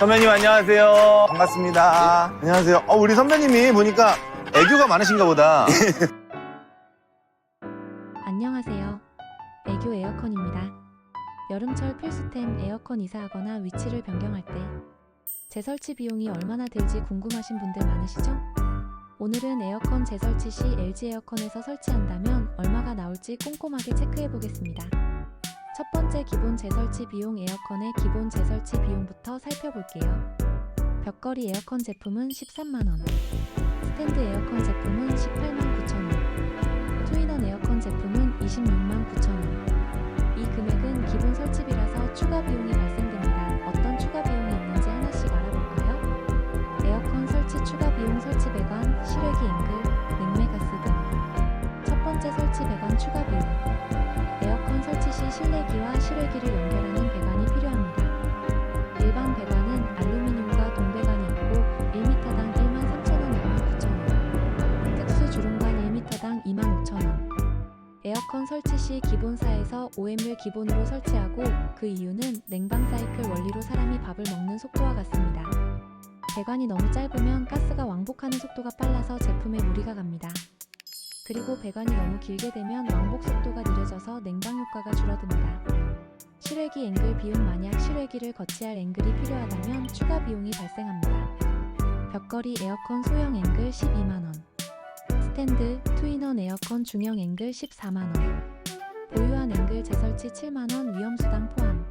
선배님 안녕하세요. 반갑습니다. 안녕하세요. 어, 우리 선배님이 보니까 애교가 많으신가 보다. 안녕하세요. 애교 에어컨입니다. 여름철 필수템 에어컨 이사하거나 위치를 변경할 때 재설치 비용이 얼마나 들지 궁금하신 분들 많으시죠? 오늘은 에어컨 재설치 시 LG 에어컨에서 설치한다면 얼마가 나올지 꼼꼼하게 체크해 보겠습니다. 첫 번째 기본 재설치 비용 에어컨의 기본 재설치 비용부터 살펴볼게요. 벽걸이 에어컨 제품은 13만원, 스탠드 에어컨 제품은 18만 9천원, 투인원 에어컨 제품은 26만 9천원. 이 금액은 기본 설치비라서 추가 비용이 발생됩니다. 어떤 추가 비용이 있는지 하나씩 알아볼까요? 에어컨 설치 추가 비용 설치 배관, 실외기 앵글, 냉매 가스 등. 첫 번째 설치 배관 추가 비용. 실내기와 실외기를 연결하는 배관이 필요합니다. 일반 배관은 알루미늄과 동배관이 있고 1m당 1만 3천원, 2만 9천원. 특수 주름관 1m당 2만 5천원. 에어컨 설치 시 기본사에서 OM을 기본으로 설치하고 그 이유는 냉방 사이클 원리로 사람이 밥을 먹는 속도와 같습니다. 배관이 너무 짧으면 가스가 왕복하는 속도가 빨라서 제품에 무리가 갑니다. 그리고 배관이 너무 길게 되면 왕복 속도가 느려져서 냉방 효과가 줄어듭니다. 실외기 앵글 비용 만약 실외기를 거치할 앵글이 필요하다면 추가 비용이 발생합니다. 벽걸이 에어컨 소형 앵글 12만원. 스탠드, 투인원 에어컨 중형 앵글 14만원. 보유한 앵글 재설치 7만원 위험수당 포함.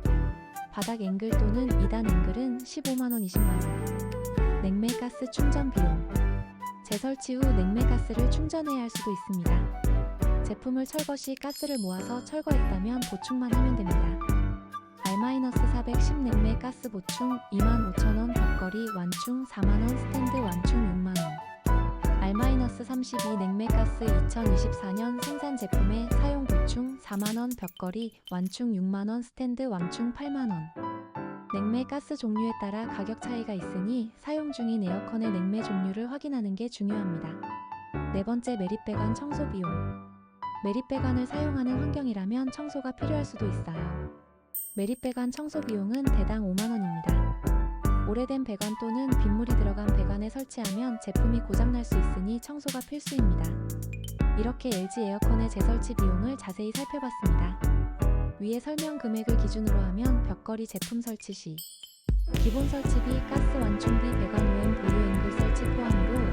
바닥 앵글 또는 2단 앵글은 15만원 20만원. 냉매 가스 충전 비용 재설치 후 냉매 가스를 충전해야 할 수도 있습니다. 제품을 철거 시 가스를 모아서 철거했다면 보충만 하면 됩니다. R-410 냉매 가스 보충 25,000원 벽걸이 완충 4만원 스탠드 완충 6만원. R-32 냉매 가스 2024년 생산 제품의 사용 보충 4만원 벽걸이 완충 6만원 스탠드 완충 8만원 냉매 가스 종류에 따라 가격 차이가 있으니 사용 중인 에어컨의 냉매 종류를 확인하는 게 중요합니다. 네 번째 매립배관 청소 비용 매립배관을 사용하는 환경이라면 청소가 필요할 수도 있어요. 매립배관 청소 비용은 대당 5만원입니다. 오래된 배관 또는 빗물이 들어간 배관에 설치하면 제품이 고장날 수 있으니 청소가 필수입니다. 이렇게 LG 에어컨의 재설치 비용을 자세히 살펴봤습니다. 위에 설명 금액을 기준으로 하면 벽걸이 제품 설치 시 기본 설치비, 가스 완충비, 배관 OM 보유 앵글 설치 포함으로